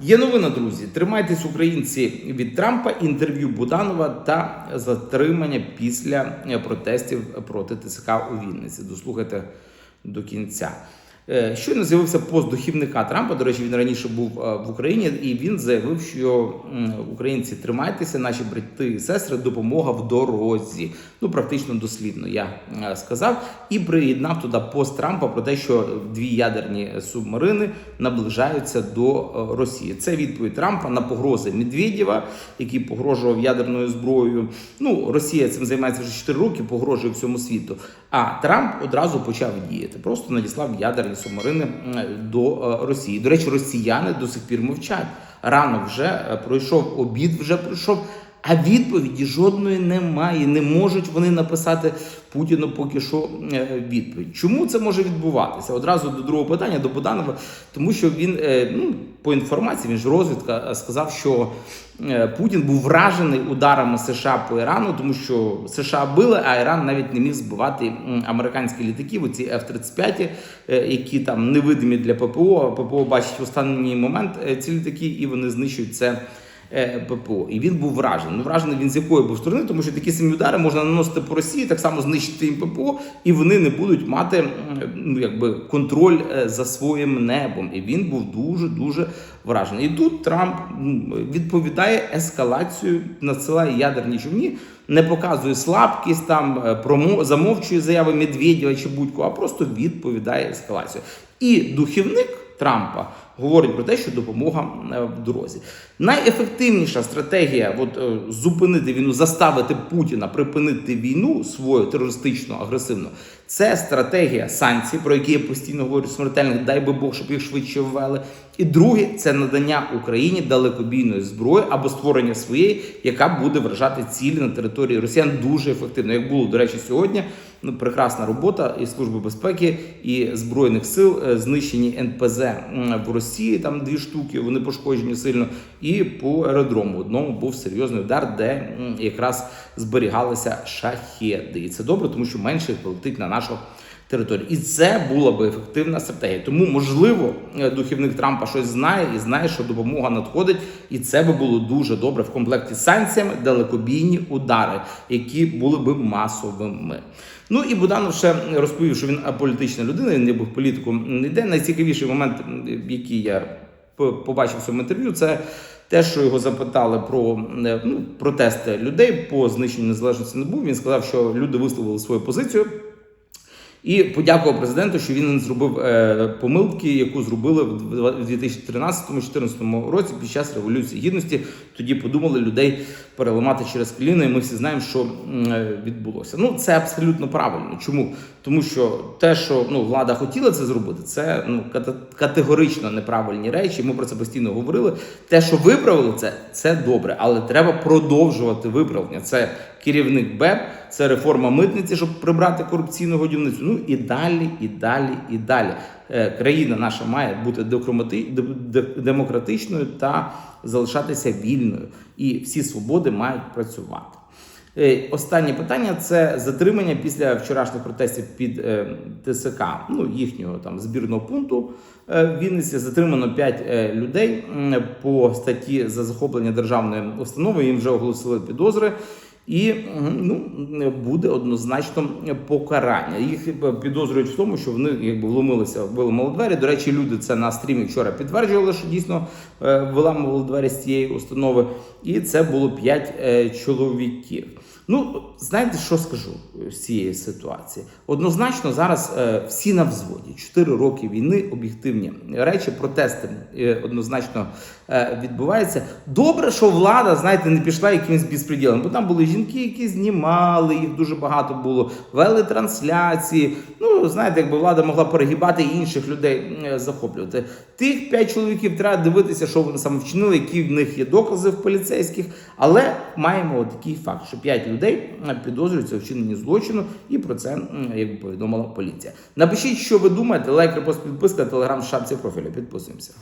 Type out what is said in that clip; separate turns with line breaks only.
Є новина, друзі. Тримайтесь українці від Трампа, інтерв'ю Буданова та затримання після протестів проти ТСК у Вінниці. Дослухайте до кінця. Е, Щойно з'явився пост духівника Трампа. До речі, він раніше був е, в Україні, і він заявив, що українці тримайтеся, наші брати і сестри, допомога в дорозі. Ну практично дослідно я е, сказав, і приєднав туди пост Трампа про те, що дві ядерні субмарини наближаються до Росії. Це відповідь Трампа на погрози Медведєва, який погрожував ядерною зброєю. Ну Росія цим займається вже 4 роки, погрожує всьому світу. А Трамп одразу почав діяти. Просто надіслав ядерні субмарини до е, Росії. До речі, росіяни до сих пір мовчать. Ранок вже е, пройшов, обід вже пройшов. А відповіді жодної немає. Не можуть вони написати Путіну поки що е, відповідь. Чому це може відбуватися? Одразу до другого питання до Буданова, тому що він е, ну по інформації, він ж розвідка е, сказав, що Путін був вражений ударами США по Ірану, тому що США били, а Іран навіть не міг збивати американські літаки, оці F-35, е, які там невидимі для ППО. ППО бачить в останній момент ці літаки, і вони знищують це. Е, ППО, і він був вражений. Ну вражений він з якої був сторони, тому що такі самі удари можна наносити по Росії, так само знищити їм ППО, і вони не будуть мати ну якби контроль е, за своїм небом. І він був дуже дуже вражений. І тут Трамп відповідає ескалацію, надсилає ядерні човні, не показує слабкість, там е, промо замовчує заяви Медведєва чи будь-кого, а просто відповідає ескалацію. І духівник Трампа говорить про те, що допомога е, в дорозі. Найефективніша стратегія от, е, зупинити війну, заставити Путіна припинити війну свою терористичну, агресивну. Це стратегія санкцій, про які я постійно говорю смертельних, дай би Бог, щоб їх швидше ввели. І друге це надання Україні далекобійної зброї або створення своєї, яка буде вражати цілі на території Росіян дуже ефективно. Як було до речі, сьогодні ну прекрасна робота і служби безпеки і збройних сил е, знищені НПЗ в Росії. Там дві штуки, вони пошкоджені сильно. І по аеродрому одному був серйозний удар, де якраз зберігалися шахеди. І це добре, тому що менше летить на нашу територію. І це була би ефективна стратегія. Тому, можливо, е, духівник Трампа щось знає і знає, що допомога надходить, і це би було дуже добре в комплекті з санкціями, далекобійні удари, які були би масовими. Ну і Буданов ще розповів, що він аполітична людина, він ніби в політику не йде. Найцікавіший момент, який я побачив в цьому інтерв'ю, це те, що його запитали про е, ну, протести людей по знищенню незалежності НАБУ. Він сказав, що люди висловили свою позицію. І подякував президенту, що він не зробив е, помилки, яку зробили в 2013-2014 році під час революції гідності. Тоді подумали людей переламати через коліно, і ми всі знаємо, що е, відбулося. Ну це абсолютно правильно. Чому? Тому що те, що ну влада хотіла це зробити, це ну категорично неправильні речі. Ми про це постійно говорили. Те, що виправили це, це добре, але треба продовжувати виправлення. Це керівник БЕП, це реформа митниці, щоб прибрати корупційну годівницю. Ну і далі, і далі, і далі. Е, Країна наша має бути демократичною та залишатися вільною. І всі свободи мають працювати. Е, Останнє питання це затримання після вчорашніх протестів під е, ТСК, ну їхнього там збірного пункту в Вінниці. Затримано 5 людей по статті за захоплення державної установи. Їм вже оголосили підозри. І ну буде однозначно покарання. Їх е, підозрюють в тому, що вони якби вломилися, виламали двері. До речі, люди це на стрімі вчора підтверджували, що дійсно е, виламували двері з цієї установи. І це було 5 чоловіків. Ну, знаєте, що скажу з цієї ситуації? Однозначно, зараз е, всі на взводі. Чотири роки війни, об'єктивні речі, протести е, однозначно е, відбуваються. Добре, що влада, знаєте, не пішла якимось безпреділом, бо там були жінки, які знімали, їх дуже багато було, вели трансляції. Ну, знаєте, якби влада могла перегибати інших людей е, захоплювати. Тих п'ять чоловіків треба дивитися, що вони саме вчинили, які в них є докази в поліцейських. Але маємо такий факт, що п'ять людей е, підозрюються у вчиненні злочину, і про це як якби повідомила поліція. Напишіть, що ви думаєте, лайк, репост, підписка, телеграм, шапці профілю. Підписуємося.